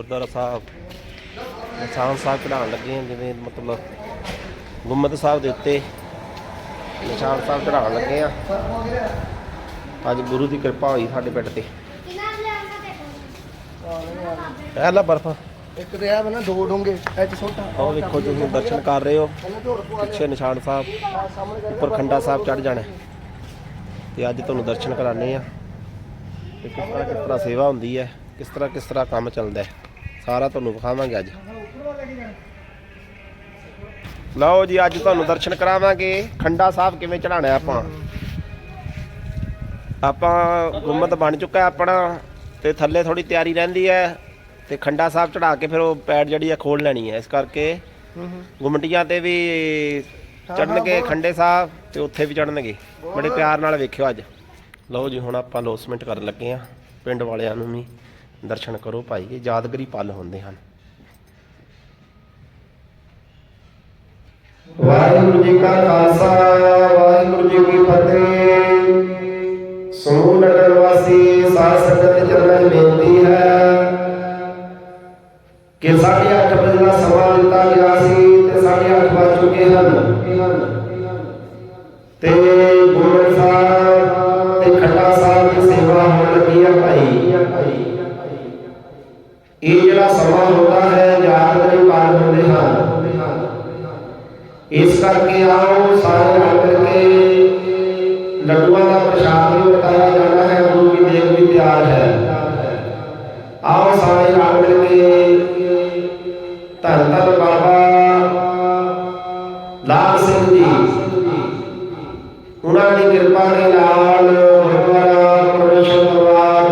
ਗੁਰਦੁਆਰਾ ਸਾਹਿਬ ਨਿਸ਼ਾਨ ਸਾਹਿਬ ਚੜਾਉਣ ਲੱਗੇ ਹਾਂ ਜਿਵੇਂ ਮਤਲਬ ਗੁੰਮਤ ਸਾਹਿਬ ਦੇ ਉੱਤੇ ਨਿਸ਼ਾਨ ਸਾਹਿਬ ਚੜਾਉਣ ਲੱਗੇ ਆ ਅੱਜ ਗੁਰੂ ਦੀ ਕਿਰਪਾ ਹੋਈ ਸਾਡੇ ਪਿੰਡ ਤੇ। ਇਹ ਲੈ ਬਰਫ। ਇੱਕ ਤੇ ਆ ਬਣਾ ਦੋ ਡੋਂਗੇ ਐਚ ਛੋਟਾ। ਉਹ ਵੇਖੋ ਤੁਸੀਂ ਦਰਸ਼ਨ ਕਰ ਰਹੇ ਹੋ। ਪਿੱਛੇ ਨਿਸ਼ਾਨ ਸਾਹਿਬ ਉੱਪਰ ਖੰਡਾ ਸਾਹਿਬ ਚੜ ਜਾਣਾ। ਤੇ ਅੱਜ ਤੁਹਾਨੂੰ ਦਰਸ਼ਨ ਕਰਾਣੇ ਆ ਤੇ ਕਿਸ ਤਰ੍ਹਾਂ ਕਿਸ ਤਰ੍ਹਾਂ ਸੇਵਾ ਹੁੰਦੀ ਹੈ ਕਿਸ ਤਰ੍ਹਾਂ ਕਿਸ ਤਰ੍ਹਾਂ ਕੰਮ ਚੱਲਦਾ ਹੈ। ਸਾਰਾ ਤੁਹਾਨੂੰ ਵਿਖਾਵਾਂਗੇ ਅੱਜ। ਲਓ ਜੀ, ਅੱਜ ਤੁਹਾਨੂੰ ਦਰਸ਼ਨ ਕਰਾਵਾਂਗੇ। ਖੰਡਾ ਸਾਹਿਬ ਕਿਵੇਂ ਚੜਾਣਾ ਆਪਾਂ? ਆਪਾਂ ਗੁੰਮਤ ਬਣ ਚੁੱਕਾ ਆਪਣਾ ਤੇ ਥੱਲੇ ਥੋੜੀ ਤਿਆਰੀ ਰਹਿੰਦੀ ਹੈ ਤੇ ਖੰਡਾ ਸਾਹਿਬ ਚੜਾ ਕੇ ਫਿਰ ਉਹ ਪੈੜ ਜਿਹੜੀ ਆ ਖੋਲ ਲੈਣੀ ਹੈ। ਇਸ ਕਰਕੇ ਗੁੰਮਟੀਆਂ ਤੇ ਵੀ ਚੜਨਗੇ ਖੰਡੇ ਸਾਹਿਬ ਤੇ ਉੱਥੇ ਵੀ ਚੜਨਗੇ ਬੜੇ ਪਿਆਰ ਨਾਲ ਵੇਖਿਓ ਅੱਜ। ਲਓ ਜੀ, ਹੁਣ ਆਪਾਂ ਲੋਸਮੈਂਟ ਕਰਨ ਲੱਗੇ ਆ ਪਿੰਡ ਵਾਲਿਆਂ ਨੂੰ ਵੀ। ਦਰਸ਼ਨ ਕਰੋ ਭਾਈ, ਇਹ ਯਾਦਗਰੀ ਪਲ ਹੁੰਦੇ ਹਨ। ਵਾਹਿਗੁਰੂ ਜੀ ਕਾ ਖਾਲਸਾ, ਵਾਹਿਗੁਰੂ ਜੀ ਕੀ ਫਤਿਹ। ਸਮੂਹ ਨਗਰ ਵਾਸੀ, ਸਾਧ ਸੰਗਤ ਚਰਨ ਬੇਨਤੀ ਹੈ ਕਿ ਸਾਢੇ ਅੱਠ ਵਜੇ ਦਾ ਸਮਾਂ ਦਿੱਤਾ ਗਿਆ ਸੀ ਤੇ ਸਾਢੇ ਅੱਠ ਵੱਜ ਚੁੱਕੇ ਹਨ। ਤੇ ਗੁਰਮਤਿ ਸਾਹਿਬ ਤੇ ਖੱਟਾ ਸਾਹਿਬ ਦੀ ਸੇਵਾ ਹੋਣ ਲੱਗੀ ਹੈ ਭਾਈ ਇਹ ਜਿਹੜਾ ਸਮਾਂ ਹੁੰਦਾ ਹੈ ਯਾਦਗਾਰੀ ਪਲ ਹੁੰਦੇ ਹਨ ਇਸ ਕਰਕੇ ਆਓ ਸਾਰੇ ਰਲ ਕਰਕੇ ਲੱਡੂਆਂ ਦਾ ਪ੍ਰਸ਼ਾਦ ਵੀ ਵਰਤਾਇਆ ਜਾਣਾ ਹੈ ਗੁਰੂ ਕੀ ਦੇਗ ਵੀ ਤਿਆਰ ਹੈ ਆਓ ਸਾਰੇ ਰਲ ਮਿਲ ਕੇ ਧੰਨ ਧੰਨ ਬਾਬਾ ਲਾਲ ਸਿੰਘ ਜੀ ਉਹਨਾਂ ਦੀ ਕਿਰਪਾ ਦੇ ਨਾਲ ਗੁਰਦੁਆਰਾ ਪਰਮੇਸ਼ਰ ਦਰਬਾਰ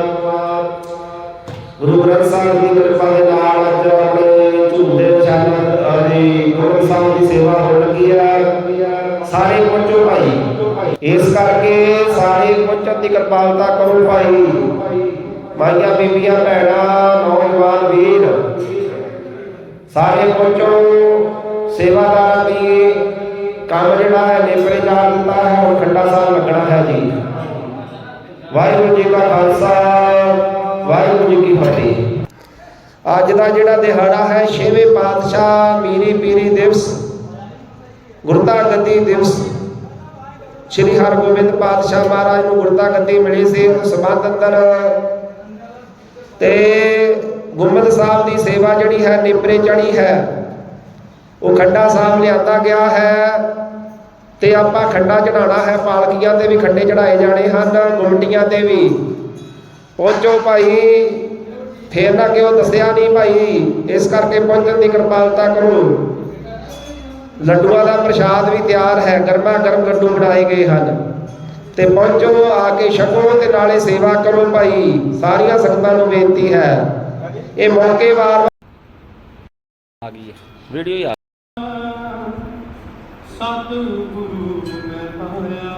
ਗੁਰੂ ਇਸ ਕਰਕੇ ਸਾਰੇ ਪਹੁੰਚਣ ਦੀ ਕਿਰਪਾਲਤਾ ਕਰੋ ਭਾਈ। ਮਾਈਆਂ, ਬੀਬੀਆਂ, ਭੈਣਾਂ, ਨੌਜਵਾਨ, ਵੀਰ। ਸਾਰੇ ਪਹੁੰਚੋ ਸੇਵਾਦਾਰਾਂ ਦੀ ਕੰਮ ਜਿਹੜਾ ਹੈ, ਨੇਪਰੇ ਜਾ ਦਿੱਤਾ ਹੈ, ਹੁਣ ਖੰਡਾ ਸਾਹਿਬ ਲੱਗਣਾ ਹੈ ਜੀ। ਵਾਹਿਗੁਰੂ ਜੀ ਕਾ ਖਾਲਸਾ, ਵਾਹਿਗੁਰੂ ਜੀ ਕੀ ਫਤਿਹ। ਅੱਜ ਦਾ ਜਿਹੜਾ ਦਿਹਾੜਾ ਹੈ, ਛੇਵੇਂ ਪਾਤਸ਼ਾਹ ਮੀਰੀ ਪੀਰੀ ਦਿਵਸ ਗੁਰਤਾ ਗੱਦੀ ਦਿਵਸ। ਸ੍ਰੀ ਹਰਗੋਬਿੰਦ ਪਾਤਸ਼ਾਹ ਮਹਾਰਾਜ ਨੂੰ ਗੁਰਤਾ ਗੱਦੀ ਮਿਲੀ ਸੀ ਉਸ ਸੰਬੰਧ ਅੰਦਰ ਤੇ ਗੁਰਮਤਿ ਸਾਹਿਬ ਦੀ ਸੇਵਾ ਜਿਹੜੀ ਹੈ, ਨੇਪਰੇ ਚੜੀ ਹੈ। ਉਹ ਖੰਡਾ ਸਾਹਿਬ ਲਿਆਂਦਾ ਗਿਆ ਹੈ ਤੇ ਆਪਾਂ ਖੰਡਾ ਚੜਾਉਣਾ ਹੈ, ਪਾਲਕੀਆਂ ਤੇ ਵੀ ਖੰਡੇ ਚੜਾਏ ਜਾਣੇ ਹਨ, ਗੁੰਮਟੀਆਂ ਤੇ ਵੀ। ਪਹੁੰਚੋ ਭਾਈ। ਫੇਰ ਨਾ ਕਿਉਂ ਦੱਸਿਆ ਨਹੀਂ ਭਾਈ, ਇਸ ਕਰਕੇ ਪਹੁੰਚਣ ਦੀ ਕਿਰਪਾਲਤਾ ਕਰੋ। ਲੱਡੂਆਂ ਦਾ ਪ੍ਰਸ਼ਾਦ ਵੀ ਤਿਆਰ ਹੈ ਗਰਮਾ ਗਰਮ ਲੱਡੂ ਬਣਾਏ ਗਏ ਹਨ। ਤੇ ਪਹੁੰਚੋ ਆ ਕੇ ਛਕੋ ਤੇ ਨਾਲੇ ਸੇਵਾ ਕਰੋ ਭਾਈ ਸਾਰੀਆਂ ਸੰਗਤਾਂ ਨੂੰ ਬੇਨਤੀ ਹੈ। ਇਹ ਮੌਕੇ ਵਾਰ ਆ ਗਈ ਹੈ। ਵੀਡੀਓ ਹੀ ਆ ਸਤਿਗੁਰੂ ਮੈਂ ਪਾਇਆ।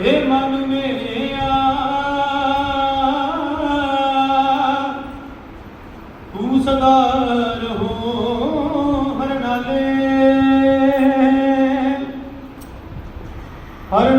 ਏ ਮਨ ਮੇਰਿਆ ਤੂੰ ਸਦਾ ਹਰ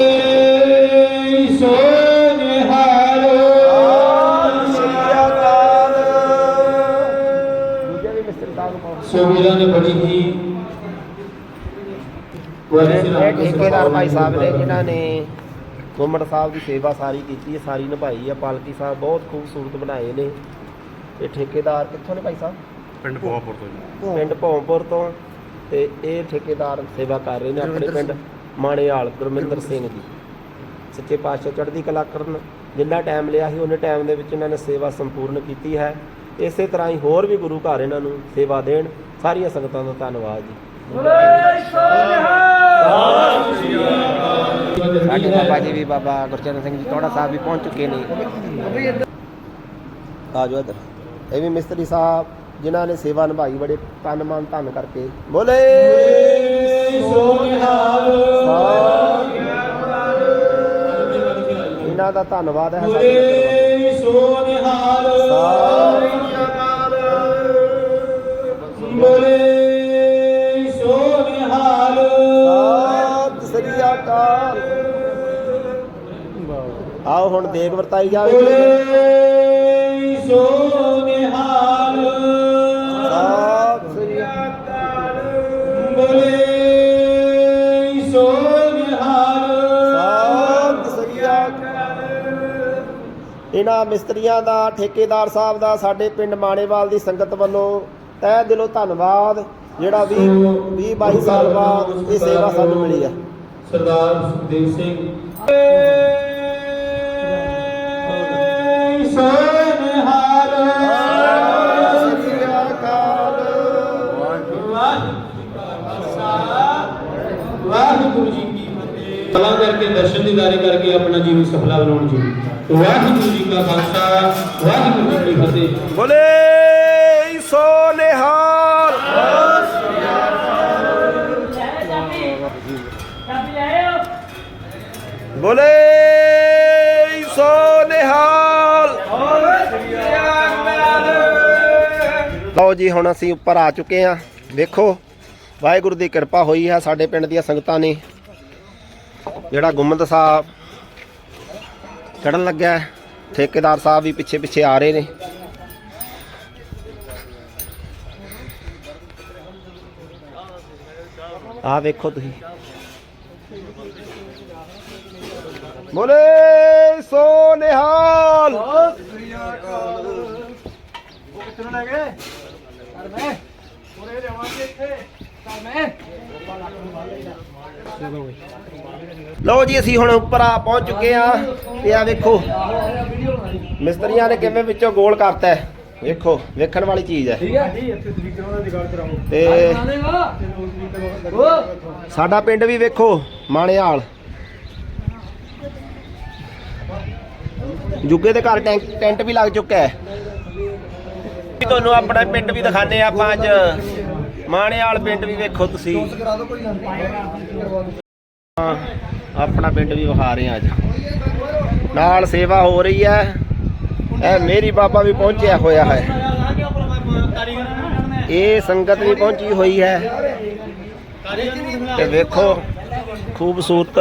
ਸੋ ਨਿਹਾਲੋ। ਦੂਜੇ ਵੀ ਮਿਸਤਰੀ ਸਾਹਿਬ ਨੂੰ ਪਾਓ ਸੋ ਵੀਰਾਂ ਨੇ ਬੜੀ ਹੀ ਇਹ ਠੇਕੇਦਾਰ ਭਾਈ ਸਾਹਿਬ ਨੇ ਜਿਨ੍ਹਾਂ ਨੇ ਗੁੰਮਟ ਸਾਹਿਬ ਦੀ ਸੇਵਾ ਸਾਰੀ ਕੀਤੀ ਹੈ ਸਾਰੀ ਨਿਭਾਈ ਹੈ। ਪਾਲਕੀ ਸਾਹਿਬ ਬਹੁਤ ਖੂਬਸੂਰਤ ਬਣਾਏ ਨੇ। ਇਹ ਠੇਕੇਦਾਰ ਕਿੱਥੋਂ ਨੇ ਭਾਈ ਸਾਹਿਬ? ਪਿੰਡ ਪੋਹਾਪੁਰ ਤੋਂ ਪਿੰਡ ਭੌਂਪੁਰ ਤੋਂ। ਤੇ ਇਹ ਠੇਕੇਦਾਰ ਸੇਵਾ ਕਰ ਰਹੇ ਨੇ ਆਪਣੇ ਪਿੰਡ ਮਾਣੇਵਾਲ ਗੁਰਮਿੰਦਰ ਸਿੰਘ ਜੀ। ਸੱਚੇ ਪਾਤਸ਼ਾਹ ਚੜ੍ਹਦੀ ਕਲਾ ਕਰਨ ਜਿੰਨਾ ਟਾਈਮ ਲਿਆ ਸੀ ਉਹਨੇ ਟਾਈਮ ਦੇ ਵਿੱਚ ਇਹਨਾਂ ਨੇ ਸੇਵਾ ਸੰਪੂਰਨ ਕੀਤੀ ਹੈ। ਇਸੇ ਤਰ੍ਹਾਂ ਹੀ ਹੋਰ ਵੀ ਗੁਰੂ ਘਰ ਇਹਨਾਂ ਨੂੰ ਸੇਵਾ ਦੇਣ ਸਾਰੀਆਂ ਸੰਗਤਾਂ ਦਾ ਧੰਨਵਾਦ ਜੀ। ਸਾਡੇ ਬਾਬਾ ਜੀ ਵੀ ਬਾਬਾ ਗੁਰਚਰਨ ਸਿੰਘ ਜੀ ਤੋੜਾ ਸਾਹਿਬ ਵੀ ਪਹੁੰਚ ਚੁੱਕੇ ਨੇ। ਆਜੋ ਇੱਧਰ। ਇਹ ਵੀ ਮਿਸਤਰੀ ਸਾਹਿਬ ਜਿਨ੍ਹਾਂ ਨੇ ਸੇਵਾ ਨਿਭਾਈ ਬੜੇ ਤਨ ਮਨ ਧਨ ਕਰਕੇ। ਬੋਲੇ! ਇਹਨਾਂ ਦਾ ਧੰਨਵਾਦ ਹੈ ਸਾਡੇ ਨਗਰ ਬੋਲੇ ਸੋ ਨਿਹਾਲੋ ਬੋਲੇ ਸੋ ਨਿਹਾਲੋ ਸਤਿ ਸ੍ਰੀ ਅਕਾਲ। ਆਓ ਹੁਣ ਦੇਗ ਵਰਤਾਈ ਜਾਵੇ। ਬੋਲੇ ਸੋ ਇਹਨਾਂ ਮਿਸਤਰੀਆਂ ਦਾ ਠੇਕੇਦਾਰ ਸਾਹਿਬ ਦਾ ਸਾਡੇ ਪਿੰਡ ਮਾਣੇਵਾਲ ਦੀ ਸੰਗਤ ਵੱਲੋਂ ਤਹਿ ਦਿਲੋਂ ਧੰਨਵਾਦ। ਜਿਹੜਾ 20 20 22 ਸਾਲ ਬਾਅਦ ਇਹ ਸੇਵਾ ਸਾਨੂੰ ਮਿਲੀ ਹੈ ਸਰਦਾਰ ਸੁਖਦੇਵ ਸਿੰਘ। ਸੋ ਦਰਸ਼ਨ ਦੀਦਾਰੇ ਕਰਕੇ ਆਪਣਾ ਜੀਵਨ ਸਫਲਾ ਬਣਾਉਣ ਜੀ। ਵਾਹਿਗੁਰੂ ਜੀ ਕਾ ਖਾਲਸਾ, ਵਾਹਿਗੁਰੂ ਜੀ ਕੀ ਫਤਿਹ। ਬੋਲੇ ਸੋ ਨਿਹਾਲ ਬੋਲੇ ਸੋ ਨਿਹਾਲ ਲਓ ਜੀ, ਹੁਣ ਅਸੀਂ ਉੱਪਰ ਆ ਚੁੱਕੇ ਹਾਂ। ਵੇਖੋ ਵਾਹਿਗੁਰੂ ਦੀ ਕਿਰਪਾ ਹੋਈ ਹੈ, ਸਾਡੇ ਪਿੰਡ ਦੀਆਂ ਸੰਗਤਾਂ ਨੇ। ਜਿਹੜਾ ਗੁੰਮਦ ਸਾਹਿਬ ਚੜਨ ਲੱਗਿਆ ਠੇਕੇਦਾਰ ਸਾਹਿਬ ਵੀ ਪਿੱਛੇ ਪਿੱਛੇ ਆ ਰਹੇ ਨੇ। ਆ ਵੇਖੋ ਤੁਸੀਂ। ਬੋਲੇ ਸੋ ਨਿਹਾਲ ਲਓ ਜੀ ਅਸੀਂ ਹੁਣ ਉੱਪਰ ਆ ਪਹੁੰਚ ਚੁੱਕੇ ਆ ਤੇ ਆ ਵੇਖੋ ਮਿਸਤਰੀਆਂ ਨੇ ਕਿਵੇਂ ਵਿੱਚੋਂ ਗੋਲ ਕਰਤਾ ਵੇਖੋ ਵੇਖਣ ਵਾਲੀ ਚੀਜ਼ ਹੈ। ਤੇ ਸਾਡਾ ਪਿੰਡ ਵੀ ਵੇਖੋ ਮਾਣੇਵਾਲ ਜੁੱਗੇ ਦੇ ਘਰ ਟੈਂਕ ਟੈਂਟ ਵੀ ਲੱਗ ਚੁੱਕਾ ਹੈ। ਤੁਹਾਨੂੰ ਆਪਣਾ ਪਿੰਡ ਵੀ ਦਿਖਾਣੇ ਆਪਾਂ ਅੱਜ। ਮਾਣੇਵਾਲ ਪਿੰਡ ਵੀ ਵੇਖੋ ਤੁਸੀਂ। ਹਾਂ, ਆਪਣਾ ਪਿੰਡ ਵੀ ਵਿਖਾ ਰਹੇ ਹਾਂ ਅੱਜ। ਨਾਲ ਸੇਵਾ ਹੋ ਰਹੀ ਹੈ। ਇਹ ਮੇਰੀ ਬਾਬਾ ਵੀ ਪਹੁੰਚਿਆ ਹੋਇਆ ਹੈ। ਇਹ ਸੰਗਤ ਵੀ ਪਹੁੰਚੀ ਹੋਈ ਹੈ। ਤੇ ਵੇਖੋ ਖੂਬਸੂਰਤ।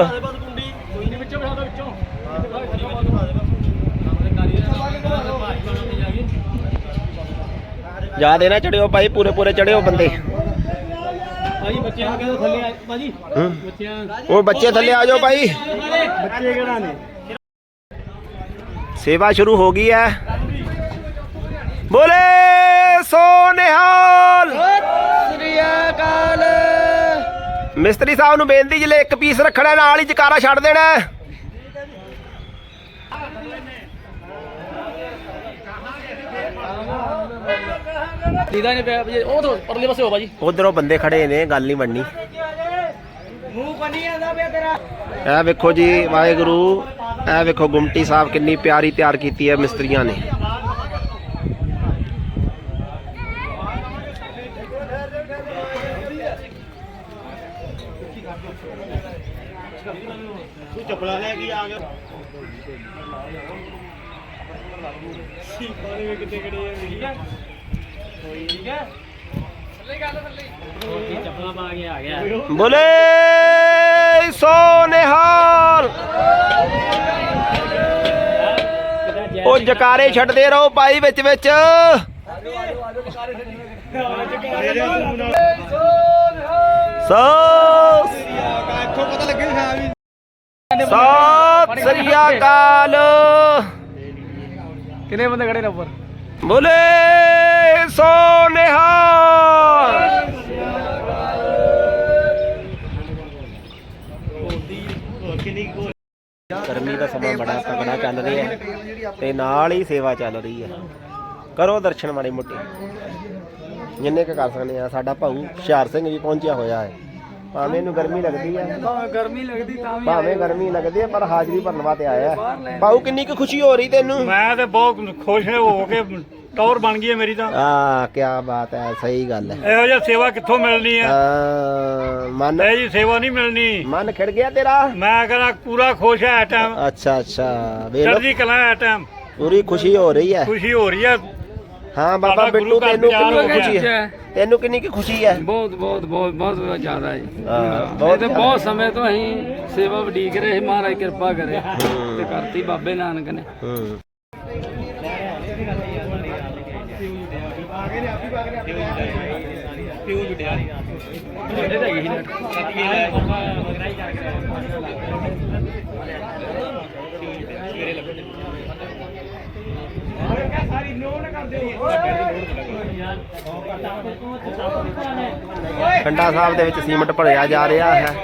ਜਿਆਦੇ ਨਾ ਚੜਿਓ ਭਾਈ ਪੂਰੇ ਪੂਰੇ ਚੜਿਓ ਬੰਦੇ। ਬੱਚਿਆਂ ਕਹਿੰਦਾ ਥੱਲੇ ਆ ਭਾਜੀ। ਹੂੰ। ਬੱਚਿਆਂ ਉਹ ਬੱਚੇ ਥੱਲੇ ਆ ਜਾਓ ਭਾਈ। ਬੱਚੇ ਕਿਹੜਾ ਨੇ? ਸੇਵਾ ਸ਼ੁਰੂ ਹੋ ਗਈ ਹੈ। ਬੋਲੇ ਸੋ ਨਿਹਾਲ ਸ੍ਰੀ ਅਕਾਲ। ਮਿਸਤਰੀ ਸਾਹਿਬ ਨੂੰ ਬੇਨਤੀ ਜਿਲੇ ਇੱਕ ਪੀਸ ਰੱਖਣਾ ਨਾਲ ਹੀ ਜਕਾਰਾ ਛੱਡ ਦੇਣਾ ਦੀਦਾ ਨੇ ਪਿਆ ਭਾਜੀ ਉਹ ਤੋਂ ਪਰਲੇ ਪਾਸੇ ਹੋ ਭਾਜੀ ਉਧਰੋਂ ਬੰਦੇ ਖੜੇ ਨੇ ਗੱਲ ਨਹੀਂ ਬਣਨੀ। ਮੂੰਹ ਕੰਨੀ ਆਂਦਾ ਪਿਆ ਤੇਰਾ। ਇਹ ਵੇਖੋ ਜੀ ਵਾਹਿਗੁਰੂ ਇਹ ਵੇਖੋ ਗੁਮਟੀ ਸਾਹਿਬ ਕਿੰਨੀ ਪਿਆਰੀ ਤਿਆਰ ਕੀਤੀ ਹੈ ਮਿਸਤਰੀਆਂ ਨੇ ਤੂੰ ਚੱਪਲਾਂ ਲੈ ਕੇ ਆ ਗਿਆ ਪਾਣੀ ਵਿੱਚ ਕਿੱਥੇ ਖੜੇ ਆ ਠੀਕ ਹੈ ਕੋਈ ਠੀਕ ਹੈ ਚੱਪਲਾਂ ਪਾ ਕੇ ਆ ਗਿਆ। ਬੋਲੇ ਸੋ ਨਿਹਾਲ। ਉਹ ਜਕਾਰੇ ਛੱਡਦੇ ਰਹੋ ਭਾਈ ਵਿੱਚ ਵਿੱਚ। ਸੋ ਸਤਿ ਸ੍ਰੀ ਅਕਾਲ। ਕਿੰਨੇ ਬੰਦੇ ਖੜੇ ਨੇ ਉੱਪਰ? ਬੋਲੇ ਸੋ ਨਿਹਾਲ। ਗਰਮੀ ਦਾ ਸਮਾਂ ਬੜਾ ਤਗੜਾ ਚੱਲ ਰਿਹਾ ਹੈ ਤੇ ਨਾਲ ਹੀ ਸੇਵਾ ਚੱਲ ਰਹੀ ਹੈ। ਕਰੋ ਦਰਸ਼ਨ ਮਾੜੇ ਮੋਟੇ। ਜਿੰਨੇ ਕੁ ਕਰ ਸਕਦੇ ਆ ਸਾਡਾ ਭਾਊ ਹੁਸ਼ਿਆਰ ਸਿੰਘ ਵੀ ਪਹੁੰਚਿਆ ਹੋਇਆ ਹੈ। ਭਾਵੇਂ ਇਹਨੂੰ ਗਰਮੀ ਲੱਗਦੀ ਹੈ ਗਰਮੀ ਲੱਗਦੀ ਤਾਂ ਭਾਵੇਂ ਗਰਮੀ ਲੱਗਦੀ ਹੈ ਪਰ ਹਾਜ਼ਰੀ ਭਰਨ ਵਾਸਤੇ ਆਇਆ। ਹੈ ਭਾਊ ਕਿੰਨੀ ਕੁ ਖੁਸ਼ੀ ਹੋ ਰਹੀ ਤੈਨੂੰ? ਮੈਂ ਤੇ ਬਹੁਤ ਖੁਸ਼ ਹੋ ਕੇ ਟੌਰ ਬਣ ਗਈ ਹੈ ਮੇਰੀ ਤਾਂ। ਆ ਕੀ ਬਾਤ ਹੈ ਸਹੀ ਗੱਲ ਹੈ। ਇਹੋ ਜਿਹਾ ਸੇਵਾ ਕਿੱਥੋਂ ਮਿਲਣੀ ਹੈ ਆ, ਮਨ ਇਹ ਜੀ ਸੇਵਾ ਨਹੀਂ ਮਿਲਣੀ। ਮਨ ਖਿੜ ਗਿਆ ਤੇਰਾ? ਮੈਂ ਕਹਿੰਦਾ ਪੂਰਾ ਖੁਸ਼ ਹੈ ਟਾਈਮ ਅੱਛਾ ਅੱਛਾ ਵੇਖ ਲਓ, ਚੜ੍ਹਦੀ ਕਲਾ ਹੈ ਟਾਈਮ ਪੂਰੀ ਖੁਸ਼ੀ ਹੋ ਰਹੀ ਹੈ। ਖੁਸ਼ੀ ਹੋ ਰਹੀ ਹੈ ਹਾਂ ਬਾਬਾ ਸਾਡਾ ਬਿੱਟੂ ਗੁਰੂ ਘਰ ਤੈਨੂੰ ਕਿੰਨੀ ਹੋ ਖੁਸ਼ੀ ਗਿਆ। ਹੈ? ਤੈਨੂੰ ਕਿੰਨੀ ਕੁ ਖੁਸ਼ੀ ਹੈ? ਬਹੁਤ ਬਹੁਤ ਬਹੁਤ ਬਹੁਤ ਜ਼ਿਆਦਾ ਹੈ ਹਾਂ, ਬਹੁਤ ਤੇ ਬਹੁਤ ਸਮੇਂ ਤੋਂ ਅਸੀਂ ਸੇਵਾ ਵਡੀਕ ਰਹੇ ਮਹਾਰਾਜ ਕਿਰਪਾ ਕਰੇ। ਤੇ ਕਰਤੀ ਬਾਬੇ ਨਾਨਕ ਨੇ। ਹੂੰ। ਖੰਡਾ ਸਾਹਿਬ ਦੇ ਵਿੱਚ ਸੀਮਟ ਭਰਿਆ ਜਾ ਰਿਹਾ ਹੈ।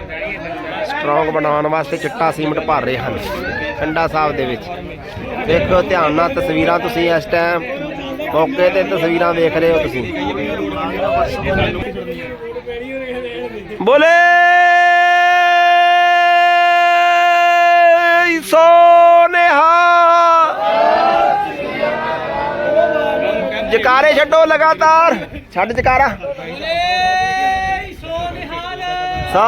ਸਟਰੋਂਗ ਬਣਾਉਣ ਵਾਸਤੇ ਚਿੱਟਾ ਸੀਮਟ ਭਰ ਰਹੇ ਹਨ। ਖੰਡਾ ਸਾਹਿਬ ਦੇ ਵਿੱਚ। ਦੇਖੋ ਧਿਆਨ ਨਾਲ ਤਸਵੀਰਾਂ ਤੁਸੀਂ ਇਸ ਟਾਈਮ ਮੌਕੇ ਤੇ ਤਸਵੀਰਾਂ ਵੇਖ ਰਹੇ ਹੋ ਤੁਸੀਂ। ਬੋਲੇ! ਸੋ ਜਕਾਰੇ ਛੱਡੋ ਲਗਾਤਾਰ। ਛੱਡ ਜਕਾਰਾ ਸਾ।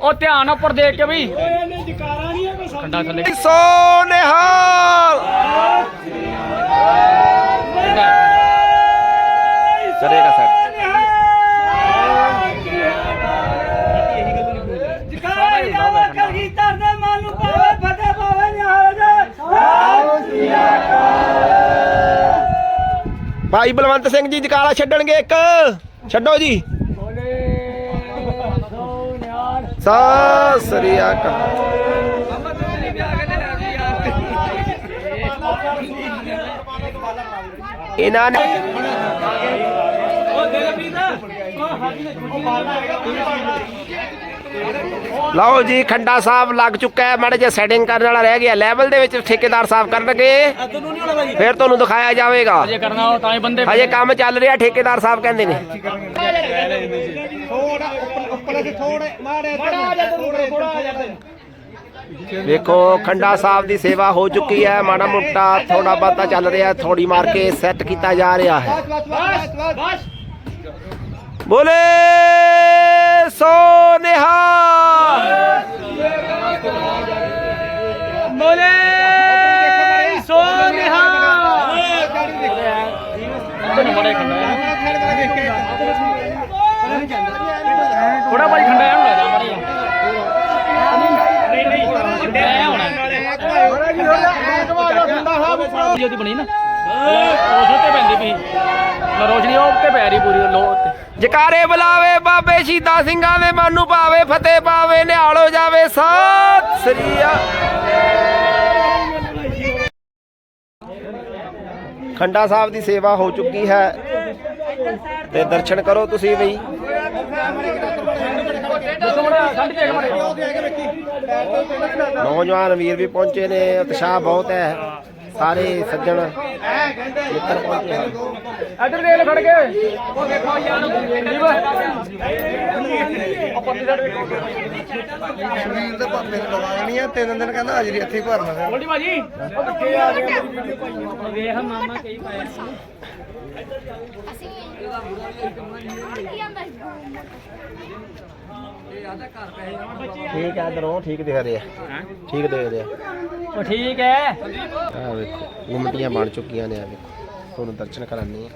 ਉਹ ਧਿਆਨ ਉੱਪਰ ਦੇਖ ਕੇ ਵੀ। ਠੰਡਾ ਥੱਲੇ ਸੋ ਨਿਹਾਲ। ਕਰੇਗਾ ਸਰ ਭਾਈ ਬਲਵੰਤ ਸਿੰਘ ਜੀ ਜਕਾਰਾ ਛੱਡਣਗੇ ਇੱਕ। ਛੱਡੋ ਜੀ। ਸਤਿ ਸ੍ਰੀ ਅਕਾਲ। ਇਹਨਾਂ ਨੇ ਲਓ ਜੀ ਖੰਡਾ ਸਾਹਿਬ ਲੱਗ ਚੁੱਕਾ ਹੈ। ਮਾੜੇ ਜਿਹਾ ਸੈਟਿੰਗ ਕਰਨ ਵਾਲਾ ਰਹਿ ਗਿਆ। ਲੈਵਲ ਦੇ ਵਿੱਚ ਠੇਕੇਦਾਰ ਸਾਹਿਬ ਕਰਨਗੇ। ਫਿਰ ਤੁਹਾਨੂੰ ਦਿਖਾਇਆ ਜਾਵੇਗਾ। ਜੇ ਕਰਨਾ ਹੋ ਤਾਂ ਹੀ ਬੰਦੇ ਹਜੇ ਕੰਮ ਚੱਲ ਰਿਹਾ ਠੇਕੇਦਾਰ ਸਾਹਿਬ ਕਹਿੰਦੇ ਨੇ। ਵੇਖੋ ਖੰਡਾ ਸਾਹਿਬ ਦੀ ਸੇਵਾ ਹੋ ਚੁੱਕੀ ਹੈ। ਮਾੜਾ ਮੋਟਾ ਥੋੜਾ ਬਹੁਤਾ ਚੱਲ ਰਿਹਾ ਥੋੜੀ ਮਾਰ ਕੇ ਸੈੱਟ ਕੀਤਾ ਜਾ ਰਿਹਾ ਹੈ। ਬੋਲੇ ਸੋ ਨਿਹਾਲ ਬੋਲੇ ਸੋ ਨਿਹਾਲ ਬੜੇ ਖੰਡਾ ਥੋੜਾ ਭਾਈ ਖੰਡਾ ਹੈ ਹੁਣ ਲੱਗਦਾ ਮਾੜੀ ਨਹੀਂ ਨਹੀਂ ਹੋਣਾ ਜਿਹਦੀ ਬਣੀ ਨਾ। ਉਹ ਤੇ ਪੈਂਦੀ ਪਈ। ਰੋਸ਼ਨੀ, ਉਹ ਤੇ ਪੈ ਰਹੀ ਪੂਰੀ ਲੋ ਜਕਾਰੇ ਬੁਲਾਵੇ ਬਾਬੇ ਸ਼ਹੀਦਾਂ ਸਿੰਘਾਂ ਦੇ ਮਨ ਨੂੰ ਪਾਵੇ ਫਤਿਹ ਪਾਵੇ ਨਿਹਾਲ ਹੋ ਜਾਵੇ। ਸਤਿ ਸ੍ਰੀ ਖੰਡਾ ਸਾਹਿਬ ਦੀ ਸੇਵਾ ਹੋ ਚੁੱਕੀ ਹੈ। ਤੇ ਦਰਸ਼ਨ ਕਰੋ ਤੁਸੀਂ ਬਈ ਨੌਜਵਾਨ ਵੀਰ ਵੀ ਪਹੁੰਚੇ ਨੇ, ਉਤਸ਼ਾਹ ਬਹੁਤ ਹੈ। ਸਾਰੇ ਸੱਜਣ ਮਿੱਤਰ ਪਹੁੰਚੇ ਹਨ ਇੱਧਰ ਦੇਖ ਲੈ ਖੜ ਕੇ। ਉਹ ਦੇਖੋ ਯਾਰ ਉਹ ਪੱਤੀ ਸਰੀਰ ਦੇ ਪਾਪੇ ਨੂੰ ਲਵਾਉਣੀ ਆ ਤਿੰਨ ਦਿਨ ਕਹਿੰਦਾ ਹਾਜ਼ਰੀ ਇੱਥੇ ਹੀ ਭਰਨਾ ਗੋਲਡੀ ਭਾਜੀ। ਉਹ ਕਿੱਥੇ ਆ ਗਏ। ਵੇਖ ਮਾਮਾ ਕਈ ਪਾਇਆ ਠੀਕ ਹੈ ਇਧਰੋਂ ਠੀਕ ਦਿਖ ਰਿਹਾ। ਠੀਕ ਦਿਖ ਰਿਹਾ। ਉਹ ਠੀਕ ਹੈ। ਆ ਵੇਖੋ ਗੁੰਮਟੀਆਂ ਬਣ ਚੁੱਕੀਆਂ ਨੇ ਆ ਵੇਖੋ। ਤੁਹਾਨੂੰ ਦਰਸ਼ਨ ਕਰਾਨੀ ਹੈ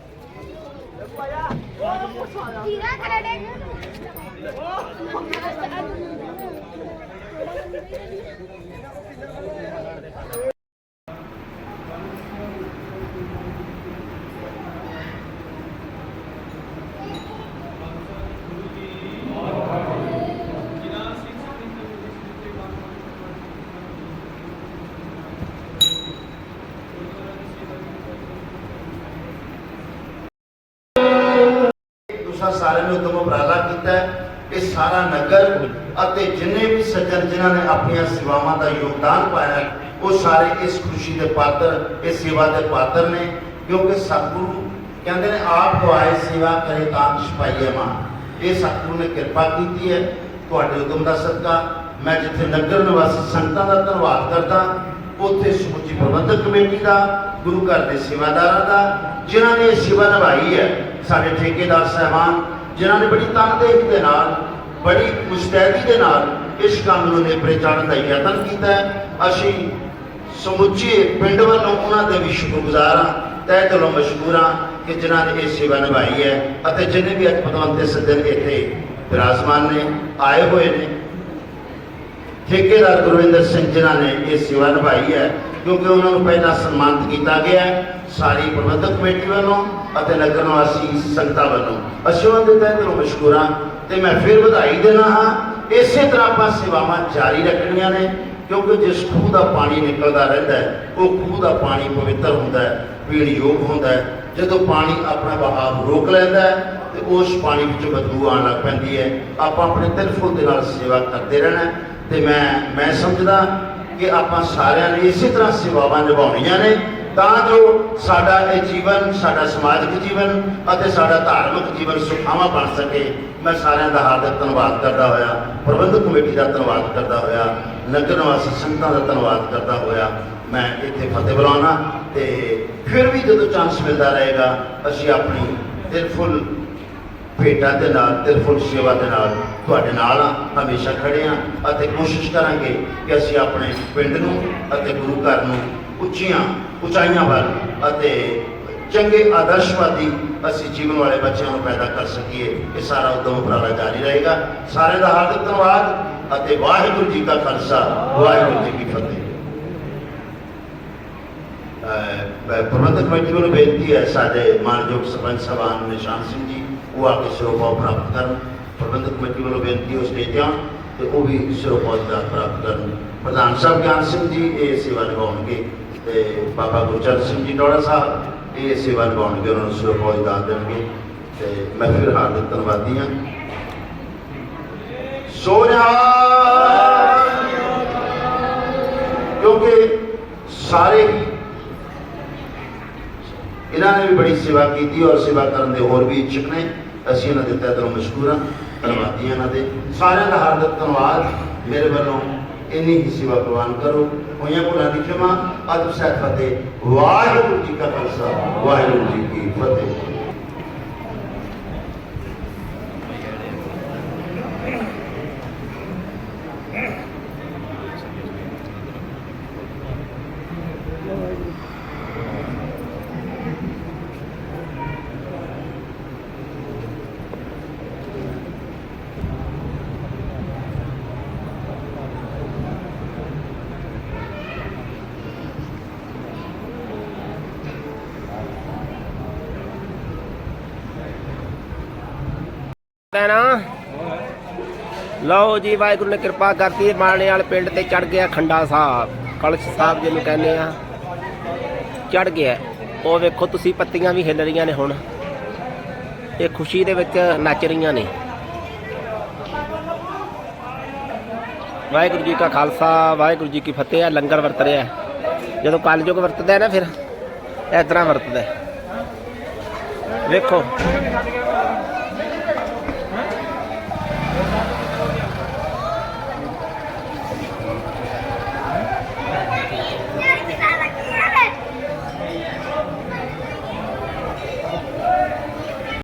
ਹੀਰਾ ਖੜੇ ਸਾਰਿਆਂ ਨੇ ਉਦਮ ਉਪਰਾਲਾ ਕੀਤਾ ਇਹ ਸਾਰਾ ਨਗਰ ਅਤੇ ਜਿੰਨੇ ਵੀ ਸੱਜਣ ਜਿਨ੍ਹਾਂ ਨੇ ਆਪਣੀਆਂ ਸੇਵਾਵਾਂ ਦਾ ਯੋਗਦਾਨ ਪਾਇਆ ਉਹ ਸਾਰੇ ਇਸ ਖੁਸ਼ੀ ਦੇ ਪਾਤਰ, ਇਸ ਸੇਵਾ ਦੇ ਪਾਤਰ ਨੇ, ਕਿਉਂਕਿ ਸਤਿਗੁਰੂ ਕਹਿੰਦੇ ਨੇ, ਆਪ ਤੋਂ ਆਏ ਸੇਵਾ ਕਰੇ ਤਾਂ ਛਪਾਈਏ ਮਾਂ। ਇਹ ਸਤਿਗੁਰੂ ਨੇ ਕਿਰਪਾ ਕੀਤੀ ਹੈ। ਤੁਹਾਡੇ ਉਦਮ ਦਾ ਸਦਕਾ ਮੈਂ ਜਿੱਥੇ ਨਗਰ ਨਿਵਾਸੀ ਸੰਗਤਾਂ ਦਾ ਧੰਨਵਾਦ ਕਰਦਾ, ਉੱਥੇ ਸਮੁੱਚੀ ਪ੍ਰਬੰਧਕ ਕਮੇਟੀ ਦਾ, ਗੁਰੂ ਘਰ ਦੇ ਸੇਵਾਦਾਰਾਂ ਦਾ, ਜਿਨ੍ਹਾਂ ਨੇ ਇਹ ਸੇਵਾ ਨਿਭਾਈ ਹੈ ਸਾਡੇ ਠੇਕੇਦਾਰ ਸਾਹਿਬਾਨ, ਜਿਨ੍ਹਾਂ ਨੇ ਬੜੀ ਤਨਦੇਹੀ ਦੇ ਨਾਲ, ਬੜੀ ਮੁਸਤੈਦੀ ਦੇ ਨਾਲ ਇਸ ਕੰਮ ਨੂੰ ਨੇਪਰੇ ਚਾੜਨ ਦਾ ਯਤਨ ਕੀਤਾ ਹੈ। ਅਸੀਂ ਸਮੁੱਚੇ ਪਿੰਡ ਵੱਲੋਂ ਉਹਨਾਂ ਦੇ ਵੀ ਸ਼ੁਕਰਗੁਜ਼ਾਰ ਹਾਂ, ਤਹਿ ਦਿਲੋਂ ਮਸ਼ਕੂਰ ਹਾਂ ਕਿ ਜਿਨ੍ਹਾਂ ਨੇ ਇਹ ਸੇਵਾ ਨਿਭਾਈ ਹੈ ਅਤੇ ਜਿੰਨੇ ਵੀ ਅੱਜ ਪਤਵੰਤੇ ਸੱਜਣ ਇੱਥੇ ਵਿਰਾਜਮਾਨ ਨੇ, ਆਏ ਹੋਏ ਨੇ, ਠੇਕੇਦਾਰ ਗੁਰਵਿੰਦਰ ਸਿੰਘ ਜਿਨ੍ਹਾਂ ਨੇ ਇਹ ਸੇਵਾ ਨਿਭਾਈ ਹੈ ਕਿਉਂਕਿ ਉਹਨਾਂ ਨੂੰ ਪਹਿਲਾਂ ਸਨਮਾਨਿਤ ਕੀਤਾ ਗਿਆ ਸਾਰੀ ਪ੍ਰਬੰਧਕ ਕਮੇਟੀ ਵੱਲੋਂ ਅਤੇ ਨਗਰ ਨਿਵਾਸੀ ਸੰਗਤਾਂ ਵੱਲੋਂ। ਅਸੀਂ ਉਹਨਾਂ ਦੇ ਤਹਿ ਦਿਲੋਂ ਮਸ਼ਕੂਰ ਹਾਂ ਤੇ ਮੈਂ ਫਿਰ ਵਧਾਈ ਦੇਣਾ ਹਾਂ। ਇਸੇ ਤਰ੍ਹਾਂ ਆਪਾਂ ਸੇਵਾਵਾਂ ਜਾਰੀ ਰੱਖਣੀਆਂ ਨੇ, ਕਿਉਂਕਿ ਜਿਸ ਖੂਹ ਦਾ ਪਾਣੀ ਨਿਕਲਦਾ ਰਹਿੰਦਾ ਹੈ, ਉਹ ਖੂਹ ਦਾ ਪਾਣੀ ਪਵਿੱਤਰ ਹੁੰਦਾ ਹੈ ਪੀਣ ਯੋਗ ਹੁੰਦਾ ਹੈ। ਜਦੋਂ ਪਾਣੀ ਆਪਣਾ ਬਹਾਵ ਰੋਕ ਲੈਂਦਾ ਹੈ, ਤੇ ਉਸ ਪਾਣੀ ਵਿੱਚ ਬਦਬੂ ਆਉਣ ਲੱਗ ਪੈਂਦੀ ਹੈ। ਆਪਾਂ ਆਪਣੇ ਤਿਲਫੁਲ ਦੇ ਨਾਲ ਸੇਵਾ ਕਰਦੇ ਰਹਿਣਾ ਹੈ, ਤੇ ਮੈਂ ਮੈਂ ਸਮਝਦਾ ਕਿ ਆਪਾਂ ਸਾਰਿਆਂ ਨੇ ਇਸੇ ਤਰ੍ਹਾਂ ਸੇਵਾਵਾਂ ਨਿਭਾਉਣੀਆਂ ਨੇ, ਤਾਂ ਜੋ ਸਾਡਾ ਇਹ ਜੀਵਨ, ਸਾਡਾ ਸਮਾਜਿਕ ਜੀਵਨ ਅਤੇ ਸਾਡਾ ਧਾਰਮਿਕ ਜੀਵਨ ਸੁਖਾਵਾਂ ਬਣ ਸਕੇ। ਮੈਂ ਸਾਰਿਆਂ ਦਾ ਹਾਰਦਿਕ ਧੰਨਵਾਦ ਕਰਦਾ ਹੋਇਆ, ਪ੍ਰਬੰਧਕ ਕਮੇਟੀ ਦਾ ਧੰਨਵਾਦ ਕਰਦਾ ਹੋਇਆ, ਨਗਰ ਨਿਵਾਸੀ ਸੰਗਤਾਂ ਦਾ ਧੰਨਵਾਦ ਕਰਦਾ ਹੋਇਆ। ਮੈਂ ਇੱਥੇ ਫਤਿਹ ਬੁਲਾਉਣਾ ਤੇ ਫਿਰ ਵੀ ਜਦੋਂ ਚਾਂਸ ਮਿਲਦਾ ਰਹੇਗਾ, ਅਸੀਂ ਆਪਣੀ ਦਿਲ ਫੁੱਲ ਭੇਟਾਂ ਦੇ ਨਾਲ ਤਿਰਫੁਲ ਸੇਵਾ ਦੇ ਨਾਲ ਤੁਹਾਡੇ ਨਾਲ ਹਾਂ ਹਮੇਸ਼ਾ ਖੜੇ ਹਾਂ ਅਤੇ ਕੋਸ਼ਿਸ਼ ਕਰਾਂਗੇ ਕਿ ਅਸੀਂ ਆਪਣੇ ਪਿੰਡ ਨੂੰ ਅਤੇ ਗੁਰੂ ਘਰ ਨੂੰ ਉੱਚੀਆਂ, ਉਚਾਈਆਂ ਵੱਲ ਅਤੇ ਚੰਗੇ ਆਦਰਸ਼ਵਾਦੀ ਅਸੀਂ ਜੀਵਨ ਵਾਲੇ ਬੱਚਿਆਂ ਨੂੰ ਪੈਦਾ ਕਰ ਸਕੀਏ। ਇਹ ਸਾਰਾ ਉਦਮ ਉਪਰਾਲਾ ਜਾਰੀ ਰਹੇਗਾ। ਸਾਰਿਆਂ ਦਾ ਹਾਰਦਿਕ ਧੰਨਵਾਦ ਅਤੇ ਵਾਹਿਗੁਰੂ ਜੀ ਕਾ ਖਾਲਸਾ, ਵਾਹਿਗੁਰੂ ਜੀ ਕੀ ਫਤਿਹ। ਪ੍ਰਬੰਧਕ ਕਮੇਟੀ ਵੱਲੋਂ ਬੇਨਤੀ ਹੈ ਸਾਡੇ ਮਾਨਯੋਗ ਸਰਪੰਚ ਸਾਹਿਬਾਨ ਨਿਸ਼ਾਨ ਸਿੰਘ ਜੀ ਉਹ ਆ ਕੇ ਸਿਰੋਪਾ ਪ੍ਰਾਪਤ ਕਰਨ, ਪ੍ਰਬੰਧਕ ਕਮੇਟੀ ਵੱਲੋਂ ਬੇਨਤੀ ਉਸ ਦੇ ਜਾਂ ਤੇ ਉਹ ਵੀ ਸਿਰੋਪਾ ਦਾ ਪ੍ਰਾਪਤ ਕਰਨ। ਪ੍ਰਧਾਨ ਸਾਹਿਬ ਗਿਆਨ ਸਿੰਘ ਜੀ, ਇਹ ਸੇਵਾ ਨਿਭਾਉਣਗੇ ਤੇ ਬਾਬਾ ਗੁਰਚਰਨ ਸਿੰਘ ਜੀ ਡੋੜਾ ਸਾਹਿਬ, ਇਹ ਸੇਵਾ ਨਿਭਾਉਣਗੇ, ਉਹਨਾਂ ਨੂੰ ਸਿਰੋਪਾ ਦਾ ਦੇਣਗੇ ਤੇ ਮੈਂ ਫਿਰ ਹਾਰਦਿਕ ਧੰਨਵਾਦੀ ਹਾਂ। ਸੋਨਿਆ ਕਿਉਂਕਿ ਸਾਰੇ ਹੀ ਇਹਨਾਂ ਨੇ ਵੀ ਬੜੀ ਸੇਵਾ ਕੀਤੀ ਔਰ ਸੇਵਾ ਕਰਨ ਦੇ ਹੋਰ ਵੀ ਇੱਛੁਕ ਨੇ। ਅਸੀਂ ਉਹਨਾਂ ਦੇ ਤਹਿ ਦਿਲੋਂ ਮਸ਼ਕੂਰ ਹਾਂ, ਧੰਨਵਾਦੀ ਹਾਂ ਇਹਨਾਂ ਦੇ। ਸਾਰਿਆਂ ਦਾ ਹਾਰਦਿਕ ਧੰਨਵਾਦ। ਮੇਰੇ ਵੱਲੋਂ ਇੰਨੀ ਹੀ ਸੇਵਾ ਪ੍ਰਵਾਨ ਕਰੋ। ਹੋਈਆਂ ਭੁੱਲਾਂ ਦੀ ਖਿਮਾ। ਅਦ ਸਹਿਤ ਫਤਿਹ। ਵਾਹਿਗੁਰੂ ਜੀ ਕਾ ਖਾਲਸਾ। ਵਾਹਿਗੁਰੂ ਜੀ ਕੀ ਫਤਿਹ। ਨਾ ਲਓ ਜੀ, ਵਾਹਿਗੁਰੂ ਨੇ ਕਿਰਪਾ ਕਰਤੀ, ਮਾਲਣੇ ਵਾਲੇ ਪਿੰਡ ਤੇ ਚੜ ਗਿਆ ਖੰਡਾ ਸਾਹਿਬ। ਕਲਸ਼ ਸਾਹਿਬ ਜਿਹਨੂੰ ਕਹਿੰਦੇ ਆ। ਚੜ ਗਿਆ। ਉਹ ਵੇਖੋ, ਤੁਸੀਂ ਪੱਤੀਆਂ ਵੀ ਹਿੱਲ ਰਹੀਆਂ ਨੇ ਹੁਣ। ਇਹ ਖੁਸ਼ੀ ਦੇ ਵਿੱਚ ਨੱਚ ਰਹੀਆਂ ਨੇ। ਵਾਹਿਗੁਰੂ ਜੀ ਕਾ ਖਾਲਸਾ, ਵਾਹਿਗੁਰੂ ਜੀ ਕੀ ਫਤਿਹ। ਆ ਲੰਗਰ ਵਰਤ ਰਿਹਾ। ਜਦੋਂ ਕਲਯੁਗ ਵਰਤਦਾ ਹੈ ਨਾ ਫਿਰ, ਇਸ ਤਰ੍ਹਾਂ ਵਰਤਦਾ। ਵੇਖੋ।